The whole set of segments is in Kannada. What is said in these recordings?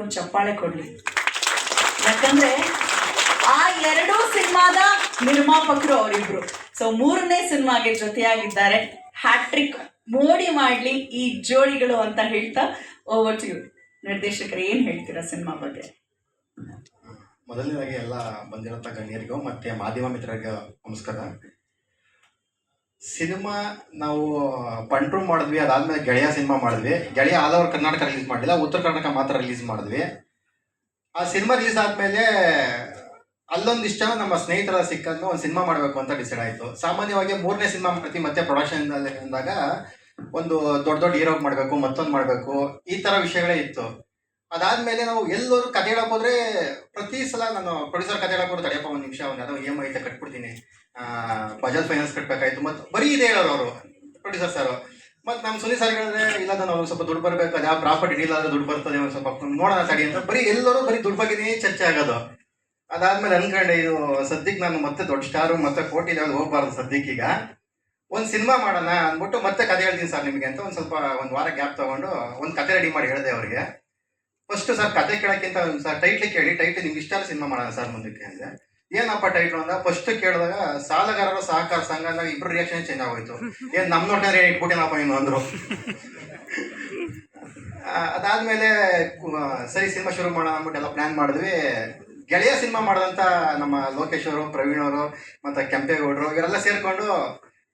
ಒಂದು ಚಪ್ಪಾಳೆ ಕೊಡ್ಲಿ. ಯಾಕಂದ್ರೆ ಆ ಎರಡೂ ಸಿನಿಮಾದ ನಿರ್ಮಾಪಕರು ಅವರಿಬ್ರು. ಸೊ ಮೂರನೇ ಸಿನಿಮಾಗೆ ಜೊತೆಯಾಗಿದ್ದಾರೆ ಹ್ಯಾಟ್ರಿಕ್ ಮೋಡಿ ಮಾಡ್ಲಿ ಈ ಜೋಡಿಗಳು ಅಂತ ಹೇಳ್ತಾ ಓವರ್ ಟು ನಿರ್ದೇಶಕರು, ಏನ್ ಹೇಳ್ತೀರಾ ಸಿನಿಮಾ ಬಗ್ಗೆ? ಮೊದಲನೇದಾಗಿ ಎಲ್ಲ ಬಂದಿರತಕ್ಕ ಗಣ್ಯರಿಗೂ ಮತ್ತೆ ಮಾಧ್ಯಮ ಮಿತ್ರರಿಗೆ ನಮಸ್ಕಾರ. ಸಿನಿಮಾ ನಾವು ಪಂಟ್ರು ಮಾಡಿದ್ವಿ, ಅದಾದ್ಮೇಲೆ ಗೆಳೆಯ ಸಿನಿಮಾ ಮಾಡಿದ್ವಿ. ಗೆಳೆಯ ಆಲ್ ಓವರ್ ಕರ್ನಾಟಕ ರಿಲೀಸ್ ಮಾಡಿಲ್ಲ ಉತ್ತರ ಕರ್ನಾಟಕ ಮಾತ್ರ ರಿಲೀಸ್ ಮಾಡಿದ್ವಿ. ಆ ಸಿನಿಮಾ ರಿಲೀಸ್ ಆದ್ಮೇಲೆ ಅಲ್ಲೊಂದಿಷ್ಟು ಜನ ನಮ್ಮ ಸ್ನೇಹಿತರ ಸಿಕ್ಕಂದು ಒಂದು ಸಿನಿಮಾ ಮಾಡಬೇಕು ಅಂತ ಡಿಸೈಡ್ ಆಯಿತು. ಸಾಮಾನ್ಯವಾಗಿ ಮೂರನೇ ಸಿನಿಮಾ ಪ್ರತಿ ಮತ್ತೆ ಪ್ರೊಡಕ್ಷನ್ ಅಂದಾಗ ಒಂದು ದೊಡ್ಡ ದೊಡ್ಡ ಹೀರೋ ಮಾಡಬೇಕು, ಮತ್ತೊಂದು ಮಾಡಬೇಕು, ಈ ಥರ ವಿಷಯಗಳೇ ಇತ್ತು. ಅದಾದ್ಮೇಲೆ ನಾವು ಎಲ್ಲರೂ ಕತೆ ಹೇಳಕ್ ಹೋದ್ರೆ ಪ್ರತಿ ಸಲ ನಾನು ಪ್ರೊಡ್ಯೂಸರ್ ಕತೆ ಹೇಳಕ್ ಹೋದ್ರೆ ತಡೆಯಪ್ಪ ಒಂದು ನಿಮಿಷ, ಒಂದು ಯಾವುದೋ ಇ ಎಂ ಐತೆ ಕಟ್ಬಿಡ್ತೀನಿ. ಬಜಾಜ್ ಫೈನಾನ್ಸ್ ಕಟ್ಬೇಕಾಯ್ತು. ಮತ್ತು ಬರೀ ಇದೆ ಹೇಳೋರು ಅವರು ಪ್ರೊಡ್ಯೂಸರ್ ಸರ್ ಮತ್ತು ನಮ್ಮ ಸುನಿ ಸರ್ ಹೇಳಿದ್ರೆ, ಇಲ್ಲ ನಾನು ಸ್ವಲ್ಪ ದುಡ್ಡು ಬರಬೇಕು, ಅದು ಯಾವ ಪ್ರಾಪರ್ಟಿ ಡೀಲ್ ಆದ್ರೆ ದುಡ್ಡು ಬರ್ತದೆ, ಒಂದು ಸ್ವಲ್ಪ ನೋಡೋಣ ತಡಿ ಅಂತ. ಬರೀ ಎಲ್ಲರೂ ಬರೀ ದುಡ್ಡು ಬಗ್ಗೆನೇ ಚರ್ಚೆ ಆಗೋದು. ಅದಾದ್ಮೇಲೆ ಅನ್ಕೊಂಡೆ ಇದು ಸದ್ಯಕ್ಕೆ ನಾನು ಮತ್ತೆ ದೊಡ್ಡ ಸ್ಟಾರು ಮತ್ತೆ ಕೋಟಿ ಲೆವೆಲ್ ಹೋಗ್ಬಾರ್ದು ಸದ್ಯಕ್ಕೀಗ ಒಂದು ಸಿನಿಮಾ ಮಾಡೋಣ ಅಂದ್ಬಿಟ್ಟು ಮತ್ತೆ ಕತೆ ಹೇಳ್ತೀನಿ ಸರ್ ನಿಮಗೆ ಅಂತ ಒಂದು ಸ್ವಲ್ಪ ಒಂದು ವಾರ ಗ್ಯಾಪ್ ತಗೊಂಡು ಒಂದು ಕತೆ ರೆಡಿ ಮಾಡಿ ಹೇಳಿದೆ ಅವ್ರಿಗೆ. ಫಸ್ಟ್ ಸರ್ ಕತೆ ಕೇಳೋಕ್ಕಿಂತ ಸರ್ ಟೈಟ್ಲ್ ಕೇಳಿ ಟೈಟ್ಲ್ ನಿಮ್ಗೆ ಇಷ್ಟ ಸಿನಿಮಾ ಮಾಡೋಣ ಸರ್ ಮುಂದಕ್ಕೆ ಅಂದ್ರೆ. ಏನಪ್ಪ ಟೈಟ್ಲ್ ಅಂದ ಫಸ್ಟ್ ಕೇಳಿದಾಗ ಸಾಲಗಾರರ ಸಹಕಾರ ಸಂಘ ಅಂದಾಗ ಇಬ್ರು ರಿಯಾಕ್ಷನ್ ಚೇಂಜ್ ಆಗೋಯ್ತು. ಏನ್ ನಮ್ ನೋಡಿದ್ರೆ ಇಟ್ಬಿಟ್ಟೇನಪ್ಪ ಇನ್ನು ಅಂದ್ರು. ಅದಾದ್ಮೇಲೆ ಸರಿ ಸಿನಿಮಾ ಶುರು ಮಾಡೋಣ ಅಂದ್ಬಿಟ್ಟು ಎಲ್ಲ ಪ್ಲಾನ್ ಮಾಡಿದ್ವಿ. ಗೆಳೆಯ ಸಿನಿಮಾ ಮಾಡಿದಂತ ನಮ್ಮ ಲೋಕೇಶ್ ಅವರು, ಪ್ರವೀಣ್ ಅವರು, ಮತ್ತೆ ಕೆಂಪೇಗೌಡರು, ಇವರೆಲ್ಲ ಸೇರ್ಕೊಂಡು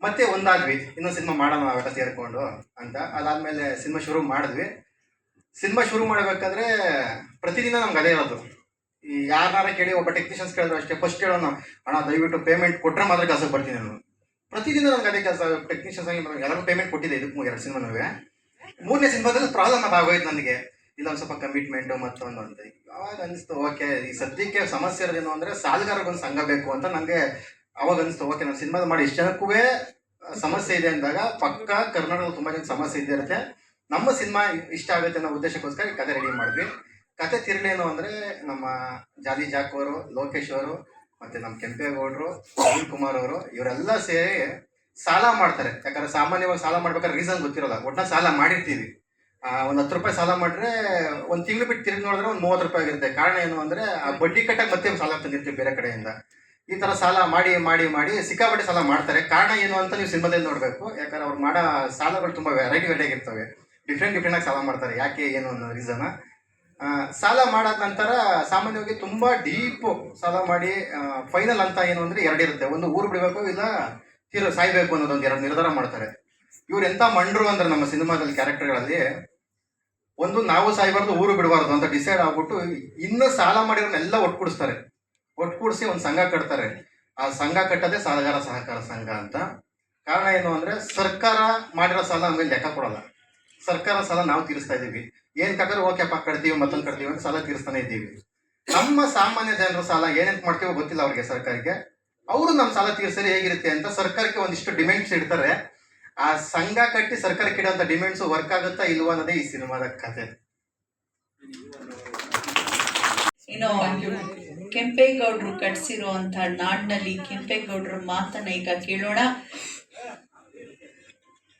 ಮತ್ತೆ ಒಂದಾದ್ವಿ. ಇನ್ನೊಂದು ಸಿನಿಮಾ ಮಾಡೋಣ ಅವೆಲ್ಲ ಸೇರ್ಕೊಂಡು ಅಂತ. ಅದಾದ್ಮೇಲೆ ಸಿನಿಮಾ ಶುರು ಮಾಡಿದ್ವಿ. ಸಿನಿಮಾ ಶುರು ಮಾಡಬೇಕಾದ್ರೆ ಪ್ರತಿದಿನ ನಮ್ಗೆ ಅದೇ ಇರೋದು. ಈ ಯಾರನ್ನಾರ ಕೇಳಿ ಒಬ್ಬ ಟೆಕ್ನಿಷಿಯನ್ಸ್ ಕೇಳಿದ್ರು ಅಷ್ಟೇ ಫಸ್ಟ್ ಕೇಳೋಣ ಅಣ್ಣ, ದಯವಿಟ್ಟು ಪೇಮೆಂಟ್ ಕೊಟ್ಟರೆ ಮಾತ್ರ ಕೆಲಸಕ್ಕೆ ಬರ್ತೀನಿ ನಾನು. ಪ್ರತಿದಿನ ನಮ್ಗೆ ಅದೇ ಕೆಲಸ ಟೆಕ್ನಿಷಿಯನ್ಸ್ ಆಗಿ ಎಲ್ಲರೂ ಪೇಮೆಂಟ್ ಕೊಟ್ಟಿದೆ ಇದಕ್ಕೆ ಎರಡು ಸಿನಿಮಾನುವೆ ಮೂರನೇ ಸಿನಿಮಾದಲ್ಲಿ ಪ್ರಾಬ್ಲಮ್ ಆಗೋಯ್ತು ನನಗೆ. ಇಲ್ಲ, ಒಂದು ಸ್ವಲ್ಪ ಕಮಿಟ್ಮೆಂಟು ಒಂದು ಅಂತ. ಅವಾಗ ಅನಿಸ್ತು, ಓಕೆ, ಈ ಸದ್ಯಕ್ಕೆ ಸಮಸ್ಯೆ ಇರೋದೇನು ಅಂದರೆ ಸಾಲಗಾರಗೊಂದು ಸಂಘ ಬೇಕು ಅಂತ ನನಗೆ ಅವಾಗ ಅನಿಸ್ತು. ಓಕೆ, ನಾನು ಸಿನಿಮಾದ ಮಾಡಿ ಇಷ್ಟು ಜನಕ್ಕೂ ಸಮಸ್ಯೆ ಇದೆ ಅಂದಾಗ ಪಕ್ಕ ಕರ್ನಾಟಕದಲ್ಲಿ ತುಂಬ ಜನ ಸಮಸ್ಯೆ ಇದ್ದೇ ಇರುತ್ತೆ. ನಮ್ಮ ಸಿನಿಮಾ ಇಷ್ಟ ಆಗುತ್ತೆ ಅನ್ನೋ ಉದ್ದೇಶಕ್ಕೋಸ್ಕರ ಈ ಕತೆ ರೆಡಿ ಮಾಡಿದ್ವಿ. ಕತೆ ತಿರುಳೇನು ಅಂದರೆ ನಮ್ಮ ಜಾಲಿ ಜಾಕ್ ಅವರು, ಲೋಕೇಶ್ ಅವರು, ಮತ್ತೆ ನಮ್ಮ ಕೆಂಪೇಗೌಡರು ಅನಿಲ್ ಕುಮಾರ್ ಅವರು, ಇವರೆಲ್ಲ ಸೇರಿ ಸಾಲ ಮಾಡ್ತಾರೆ. ಯಾಕಂದ್ರೆ ಸಾಮಾನ್ಯವಾಗಿ ಸಾಲ ಮಾಡ್ಬೇಕಾದ್ರೆ ರೀಸನ್ ಗೊತ್ತಿರಲ್ಲ. ಒಟ್ಟು ಸಾಲ ಮಾಡಿರ್ತೀವಿ. ಒಂದು ಹತ್ತು ರೂಪಾಯಿ ಸಾಲ ಮಾಡಿದ್ರೆ ಒಂದು ತಿಂಗಳು ಬಿಟ್ಟು ತಿರುಗಿ ನೋಡಿದ್ರೆ ಒಂದು ಮೂವತ್ತು ರೂಪಾಯಿ ಆಗಿರುತ್ತೆ. ಕಾರಣ ಏನು ಅಂದರೆ ಆ ಬಡ್ಡಿ ಕಟ್ಟಕ್ಕೆ ಮತ್ತೆ ಸಾಲ ತಂದಿರ್ತೀವಿ ಬೇರೆ ಕಡೆಯಿಂದ. ಈ ಥರ ಸಾಲ ಮಾಡಿ ಮಾಡಿ ಮಾಡಿ ಸಿಕ್ಕಾಪಟ್ಟೆ ಸಾಲ ಮಾಡ್ತಾರೆ. ಕಾರಣ ಏನು ಅಂತ ನೀವು ಸಿನಿಮಾದಲ್ಲಿ ನೋಡಬೇಕು. ಯಾಕಂದ್ರೆ ಅವ್ರು ಮಾಡೋ ಸಾಲಗಳು ತುಂಬ ವೆರೈಟಿ ವೆರೈಟಿ ಇರ್ತವೆ ಡಿಫ್ರೆಂಟ್ ಡಿಫ್ರೆಂಟ್ ಆಗಿ ಸಾಲ ಮಾಡ್ತಾರೆ. ಯಾಕೆ, ಏನು ಅನ್ನೋ ರೀಸನ್ ಸಾಲ ಮಾಡಾದ ನಂತರ ಸಾಮಾನ್ಯವಾಗಿ ತುಂಬಾ ಡೀಪ್ ಸಾಲ ಮಾಡಿ ಫೈನಲ್ ಅಂತ ಏನು ಅಂದ್ರೆ ಎರಡಿರುತ್ತೆ ಒಂದು ಊರು ಬಿಡಬೇಕು, ಇಲ್ಲ ತೀರ ಸಾಯ್ಬೇಕು ಅನ್ನೋದೊಂದು ಎರಡು ನಿರ್ಧಾರ ಮಾಡ್ತಾರೆ. ಇವ್ರು ಎಂತ ಮಂಡ್ರು ಅಂದ್ರೆ ನಮ್ಮ ಸಿನಿಮಾದಲ್ಲಿ ಕ್ಯಾರೆಕ್ಟರ್ಗಳಲ್ಲಿ ಒಂದು ನಾವು ಸಾಯ್ಬಾರ್ದು, ಊರು ಬಿಡಬಾರ್ದು ಅಂತ ಡಿಸೈಡ್ ಆಗ್ಬಿಟ್ಟು ಇನ್ನು ಸಾಲ ಮಾಡಿರೋನ್ನೆಲ್ಲ ಒಟ್ಕೂಡಿಸ್ತಾರೆ. ಒಟ್ಕೂಡಿಸಿ ಒಂದು ಸಂಘ ಕಟ್ತಾರೆ. ಆ ಸಂಘ ಕಟ್ಟದೆ ಸಾಲಗಾರ, ಸಹಕಾರ ಸಂಘ ಅಂತ. ಕಾರಣ ಏನು ಅಂದ್ರೆ ಸರ್ಕಾರ ಮಾಡಿರೋ ಸಾಲ ನಮಗೆ ಲೆಕ್ಕ ಕೊಡಲ್ಲ. ಸರ್ಕಾರ ಸಾಲ ನಾವು ತೀರಿಸ್ತಾ ಇದ್ದೀವಿ. ಏನ್ ಕಟ್ಟರೆ ಓಕೆಪ್ಪ ಕಟ್ತೀವಿ, ಮತ್ತೊಂದು ಕಟ್ತೀವಿ ಅಂತ ಸಾಲ ತೀರಿಸ್ತಾನೆ ಇದ್ದೀವಿ. ನಮ್ಮ ಸಾಮಾನ್ಯ ಜನರ ಸಾಲ ಏನೇನ್ ಮಾಡ್ತೀವೋ ಗೊತ್ತಿಲ್ಲ ಅವ್ರಿಗೆ ಸರ್ಕಾರಕ್ಕೆ ಅವರು ನಮ್ಮ ಸಾಲ ತೀರಿಸಲಿ ಹೇಗಿರುತ್ತೆ ಅಂತ ಸರ್ಕಾರಕ್ಕೆ ಒಂದಿಷ್ಟು ಡಿಮ್ಯಾಂಡ್ಸ್ ಇಡ್ತಾರೆ. ಆ ಸಂಘ ಕಟ್ಟಿ ಸರ್ಕಾರಕ್ಕೆ ಇಡುವಂತ ಡಿಮ್ಯಾಂಡ್ಸ್ ವರ್ಕ್ ಆಗುತ್ತಾ ಇಲ್ವಾ ಅನ್ನೋದೇ ಈ ಸಿನಿಮಾದ ಕತೆ. ಇನ್ನು ಕೆಂಪೇಗೌಡರು ಕಟ್ಸಿರುವಂತ ನಾಡಿನಲ್ಲಿ ಕೆಂಪೇಗೌಡರ ಮಾತನ್ನ ಈಗ ಕೇಳೋಣ.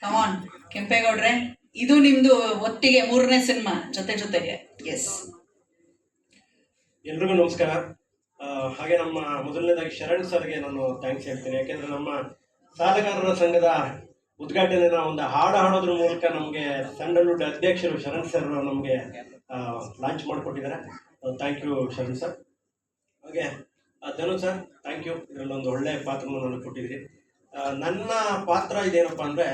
ಕಮಾನ್ ಕೆಂಪೇಗೌಡ್ರೆ. ಇದು ನಿಮ್ದು ಒಟ್ಟಿಗೆ ಮೂರನೇ ಸಿನಿಮಾ ಜೊತೆ ಜೊತೆಗೆ. ಎಸ್ ಎಲ್ರಿಗೂ ನಮಸ್ಕಾರ. ಹಾಗೆ ನಮ್ಮ ಮೊದಲನೇದಾಗಿ ಶರಣ್ ಸರ್ಗೆ ನಾನು ಥ್ಯಾಂಕ್ಸ್ ಹೇಳ್ತೀನಿ. ಯಾಕೆಂದ್ರೆ ನಮ್ಮ ಸಾಲಗಾರರ ಸಂಘದ ಉದ್ಘಾಟನೆನ ಒಂದು ಹಾಡು ಹಾಡೋದ್ರ ಮೂಲಕ ನಮಗೆ ಸ್ಯಾಂಡಲ್ವುಡ್ ಅಧ್ಯಕ್ಷರು ಶರಣ್ ಸರ್ ನಮಗೆ ಲಾಂಚ್ ಮಾಡಿಕೊಟ್ಟಿದ್ದಾರೆ. ಥ್ಯಾಂಕ್ ಯು ಶರಣ್ ಸರ್ ಹಾಗೆ ಧನು ಸರ್ ಥ್ಯಾಂಕ್ ಯು ಇದರಲ್ಲಿ ಒಂದು ಒಳ್ಳೆಯ ಪಾತ್ರವನ್ನು ನನಗೆ ಕೊಟ್ಟಿದ್ದೀರಿ ನನ್ನ ಪಾತ್ರ ಇದೇನಪ್ಪ ಅಂದರೆ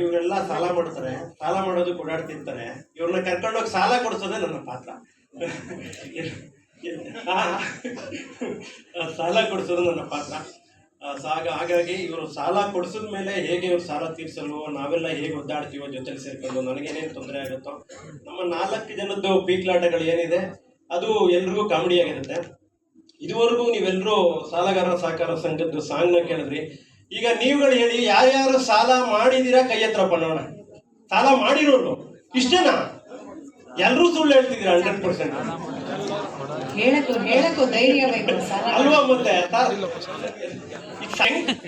ಇವರೆಲ್ಲ ಸಾಲ ಮಾಡ್ತಾರೆ. ಸಾಲ ಮಾಡೋದು ತಿಂತಾರೆ ಇವ್ರನ್ನ ಕರ್ಕೊಂಡೋಗಿ ಸಾಲ ಕೊಡಿಸೋದೇ ನನ್ನ ಪಾತ್ರ. ಸಾಲ ಕೊಡಿಸೋದು ನನ್ನ ಪಾತ್ರ. ಸಾಗ ಹಾಗಾಗಿ ಇವರು ಸಾಲ ಕೊಡಿಸಿದ ಮೇಲೆ ಹೇಗೆ ಇವ್ರು ಸಾಲ ತೀರಿಸಲು ನಾವೆಲ್ಲ ಹೇಗೆ ಒದ್ದಾಡ್ತೀವೋ ಜೊತೆಲಿ ಸೇರ್ಕೊಂಡು ನನಗೇನೇನು ತೊಂದರೆ ಆಗುತ್ತೋ, ನಮ್ಮ ನಾಲ್ಕು ಜನದ್ದು ಪೀಕ್ಲಾಟಗಳು ಏನಿದೆ, ಅದು ಎಲ್ರಿಗೂ ಕಾಮಿಡಿ ಆಗಿರುತ್ತೆ. ಇದುವರೆಗೂ ನೀವೆಲ್ಲರೂ ಸಾಲಗಾರ ಸಹಕಾರ ಸಂಘದ್ದು ಸಾಂಗ್ನ ಕೇಳಿದ್ರಿ. ಈಗ ನೀವುಗಳು ಹೇಳಿ ಯಾರ್ಯಾರು ಸಾಲ ಮಾಡಿದೀರಾ ಕೈ ಹತ್ರ ನೋಡ ಸಾಲ ಮಾಡಿರೋರು ಇಷ್ಟೇನಾ? ಎಲ್ಲರೂ ಸುಳ್ಳು ಹೇಳ್ತಿದ್ದೀರಾ ಹಂಡ್ರೆಡ್ ಪರ್ಸೆಂಟ್ ಅಲ್ವಾ ಮತ್ತೆ?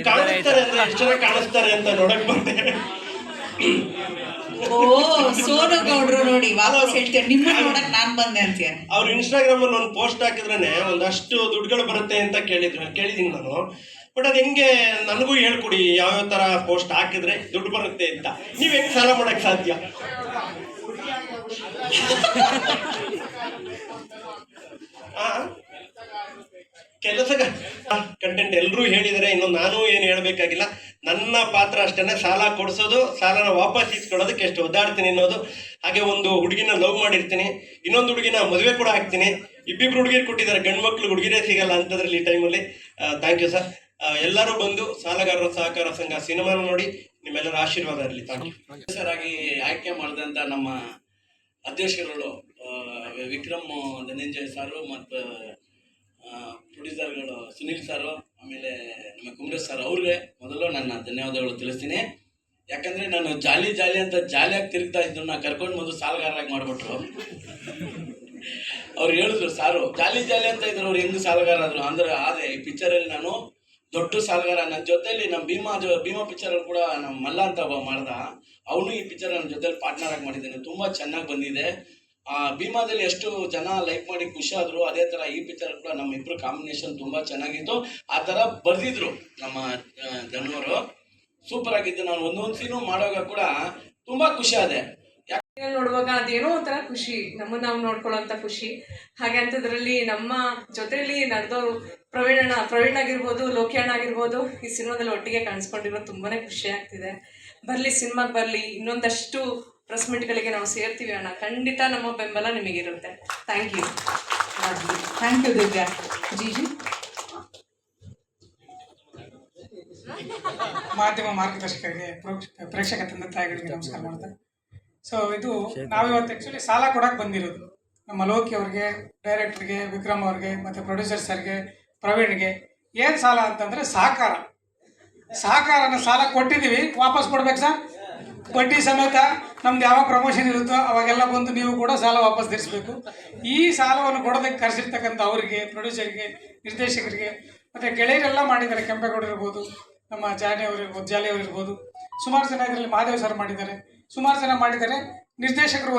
ಕಾಣಿಸ್ತಾರೆ ಅಂದ್ರೆ ಎಷ್ಟು ಜನ ಕಾಣಿಸ್ತಾರೆ ಅಂತ ನೋಡಕ್ ಬಂದೆ. ಓ ಸೋನು ಗೌಡ್ರು ನೋಡಿ ವಾಪಸ್ ಹೇಳ್ತೀರ ನಿಮ್ಮನ್ನ ನೋಡಕ್ ನಾನ್ ಬಂದೆ ಅಂತೀಯ. ಅವ್ರು ಇನ್ಸ್ಟಾಗ್ರಾಮ್ ಅಲ್ಲಿ ಒಂದು ಪೋಸ್ಟ್ ಹಾಕಿದ್ರೆ ಒಂದಷ್ಟು ದುಡ್ಡುಗಳು ಬರುತ್ತೆ ಅಂತ ಕೇಳಿದ್ರು. ಕೇಳಿದೀನಿ ನಾನು. ಬಟ್ ಅದು ಹೆಂಗೆ ನನಗೂ ಹೇಳ್ಕೊಡಿ, ಯಾವ್ಯಾವ ತರ ಪೋಸ್ಟ್ ಹಾಕಿದ್ರೆ ದುಡ್ಡು ಬರುತ್ತೆ ಅಂತ. ನೀವ್ ಹೆಂಗ್ ಸಾಲ ಮಾಡಕ್ ಸಾಧ್ಯ? ಕೆಲಸ ಕಂಟೆಂಟ್ ಎಲ್ಲರೂ ಹೇಳಿದರೆ ಇನ್ನು ನಾನು ಏನು ಹೇಳಬೇಕಾಗಿಲ್ಲ. ನನ್ನ ಪಾತ್ರ ಅಷ್ಟೇ ಸಾಲ ಕೊಡಿಸೋದು, ಸಾಲನ ವಾಪಸ್ ಇಸ್ಕೊಳ್ಳೋದಕ್ಕೆ ಎಷ್ಟು ಒದ್ದಾಡ್ತೀನಿ ಅನ್ನೋದು. ಹಾಗೆ ಒಂದು ಹುಡುಗಿನ ಲವ್ ಮಾಡಿರ್ತೀನಿ, ಇನ್ನೊಂದು ಹುಡುಗಿನ ಮದುವೆ ಕೂಡ ಹಾಕ್ತೀನಿ ಇಬ್ಬಿಬ್ರು ಹುಡುಗಿರು ಕೊಟ್ಟಿದ್ದಾರೆ ಗಂಡು ಮಕ್ಳು ಹುಡುಗಿರೇ ಸಿಗಲ್ಲ ಅಂತದ್ರಲ್ಲಿ ಈ ಟೈಮಲ್ಲಿ ಥ್ಯಾಂಕ್ ಯು ಸರ್ ಎಲ್ಲರೂ ಬಂದು ಸಾಲಗಾರರ ಸಹಕಾರ ಸಂಘ ಸಿನಿಮಾ ನೋಡಿ ನಿಮ್ಮೆಲ್ಲರ ಆಶೀರ್ವಾದ ಇರಲಿ. ಸರ್ ಆಗಿ ಆಯ್ಕೆ ಮಾಡಿದಂತ ನಮ್ಮ ಅಧ್ಯಕ್ಷರುಗಳು ವಿಕ್ರಮ್ ಧನಂಜಯ್ ಸಾರು ಮತ್ತು ಪ್ರೊಡ್ಯೂಸರ್ಗಳು ಸುನೀಲ್ ಸಾರು, ಆಮೇಲೆ ನಮ್ಮ ಕುಮರೇಶ್ ಸರ್ ಅವ್ರಿಗೆ ಮೊದಲು ನನ್ನ ಧನ್ಯವಾದಗಳು ತಿಳಿಸ್ತೀನಿ. ಯಾಕಂದ್ರೆ ನಾನು ಜಾಲಿ ಜಾಲಿ ಅಂತ ಜಾಲಿಯಾಗಿ ತಿರುಗ್ತಾ ಇದ್ದನ್ನ ಕರ್ಕೊಂಡು ಬಂದು ಸಾಲಗಾರರಾಗಿ ಮಾಡಿಬಿಟ್ರು. ಅವ್ರು ಹೇಳಿದ್ರು, ಸಾರು, ಜಾಲಿ ಜಾಲಿ ಅಂತ ಇದ್ರು, ಅವ್ರು ಹೆಂಗ್ ಸಾಲಗಾರ ಆದ್ರು ಅಂದ್ರೆ, ಆದ್ರೆ ಈ ಪಿಕ್ಚರಲ್ಲಿ ನಾನು ದೊಡ್ಡ ಸಾಲಗಾರ ನನ್ನ ಜೊತೆಲಿ ನಮ್ಮ ಭೀಮಾ ಜೊ, ಭೀಮಾ ಪಿಕ್ಚರ್ ಕೂಡ ನಮ್ಮ ಮಲ್ಲ ಅಂತ ಒಬ್ಬ ಮಾಡ್ದ. ಅವನು ಈ ಪಿಕ್ಚರ್ ನನ್ನ ಜೊತೆಲಿ ಪಾರ್ಟ್ನರ್ ಆಗಿ ಮಾಡಿದ್ದಾನೆ. ತುಂಬಾ ಚೆನ್ನಾಗಿ ಬಂದಿದೆ. ಆ, ಭೀಮಾದಲ್ಲಿ ಎಷ್ಟು ಜನ ಲೈಕ್ ಮಾಡಿ ಖುಷಿ ಆದ್ರು, ಅದೇ ತರ ಈ ಪಿಕ್ಚರ್ ಕೂಡ ನಮ್ಮ ಇಬ್ರು ಕಾಂಬಿನೇಷನ್ ತುಂಬಾ ಚೆನ್ನಾಗಿತ್ತು. ಆ ತರ ಬರ್ದಿದ್ರು ನಮ್ಮ ಜನವರು ಸೂಪರ್ ಆಗಿದ್ದು ನಾನು ಒಂದೊಂದು ಸೀನು ಮಾಡುವಾಗ ಕೂಡ ತುಂಬಾ ಖುಷಿ ಆದೆ. ನೋಡುವಾಗ ಅದೇನೋ ಒಂಥರ ಖುಷಿ ನಮ್ಮನ್ನು ನಾವು ನೋಡ್ಕೊಳ್ಳೋಂಥ ಖುಷಿ. ಹಾಗೆ ಅಂಥದ್ರಲ್ಲಿ ನಮ್ಮ ಜೊತೆಯಲ್ಲಿ ನಡೆದವರು ಪ್ರವೀಣಣ್ಣ ಪ್ರವೀಣ್ ಆಗಿರ್ಬೋದು ಲೋಕಿಯಣ್ಣ ಆಗಿರ್ಬೋದು ಈ ಸಿನಿಮಾದಲ್ಲಿ ಒಟ್ಟಿಗೆ ಕಾಣಿಸ್ಕೊಂಡಿರೋದು ತುಂಬಾನೇ ಖುಷಿ ಆಗ್ತಿದೆ. ಬರಲಿ ಸಿನಿಮಾಗೆ ಬರಲಿ ಇನ್ನೊಂದಷ್ಟು ಪ್ರೆಸ್ ಮೀಟ್ಗಳಿಗೆ ನಾವು ಸೇರ್ತೀವಿ ಅಣ್ಣ. ಖಂಡಿತ ನಮ್ಮ ಬೆಂಬಲ ನಿಮಗಿರುತ್ತೆ. Thank you thank you Divya. Ji ಮಾಧ್ಯಮ ಮಾರ್ಗದರ್ಶಕರಿಗೆ ಪ್ರೋಕ್ಷ- ಪ್ರೇಕ್ಷಕ ತಂದೆ ತಾಯಿಗಳಿಗೆ ನಮಸ್ಕಾರ ಮಾಡ್ತಾ ಸೊ ಇದು ನಾವಿವತ್ತು ಆ್ಯಕ್ಚುಲಿ ಸಾಲ ಕೊಡಕ್ಕೆ ಬಂದಿರೋದು. ನಮ್ಮ ಲೋಕಿ ಅವ್ರಿಗೆ ಡೈರೆಕ್ಟ್ರಿಗೆ ವಿಕ್ರಮ್ ಅವ್ರಿಗೆ ಮತ್ತು ಪ್ರೊಡ್ಯೂಸರ್ ಸರ್ಗೆ ಪ್ರವೀಣ್ಗೆ ಏನು ಸಾಲ ಅಂತಂದರೆ ಸಹಕಾರ. ಸಹಕಾರನ ಸಾಲ ಕೊಟ್ಟಿದ್ದೀವಿ ವಾಪಸ್ ಕೊಡ್ಬೇಕು ಸರ್? ಬಡ್ಡಿ ಸಮೇತ ನಮ್ದು ಯಾವಾಗ ಪ್ರಮೋಷನ್ ಇರುತ್ತೋ ಅವಾಗೆಲ್ಲ ಬಂದು ನೀವು ಕೂಡ ಸಾಲ ವಾಪಸ್ ತೀರಿಸಬೇಕು. ಈ ಸಾಲವನ್ನು ಕೊಡೋದಕ್ಕೆ ಕರೆಸಿರ್ತಕ್ಕಂಥ ಅವರಿಗೆ ಪ್ರೊಡ್ಯೂಸರ್ಗೆ ನಿರ್ದೇಶಕರಿಗೆ ಮತ್ತು ಗೆಳೆಯರೆಲ್ಲ ಮಾಡಿದ್ದಾರೆ ಕೆಂಪೇಗೌಡ ಇರ್ಬೋದು ನಮ್ಮ ಜಾನಿ ಅವರು ಇರ್ಬೋದು ಜಾಲಿ ಅವರು ಇರ್ಬೋದು ಸುಮಾರು ಜನ ಇದರಲ್ಲಿ ಮಹಾದೇವ್ ಸರ್ ಮಾಡಿದ್ದಾರೆ. ಸುಮಾರು ಜನ ಮಾಡಿದ್ದಾರೆ. ನಿರ್ದೇಶಕರು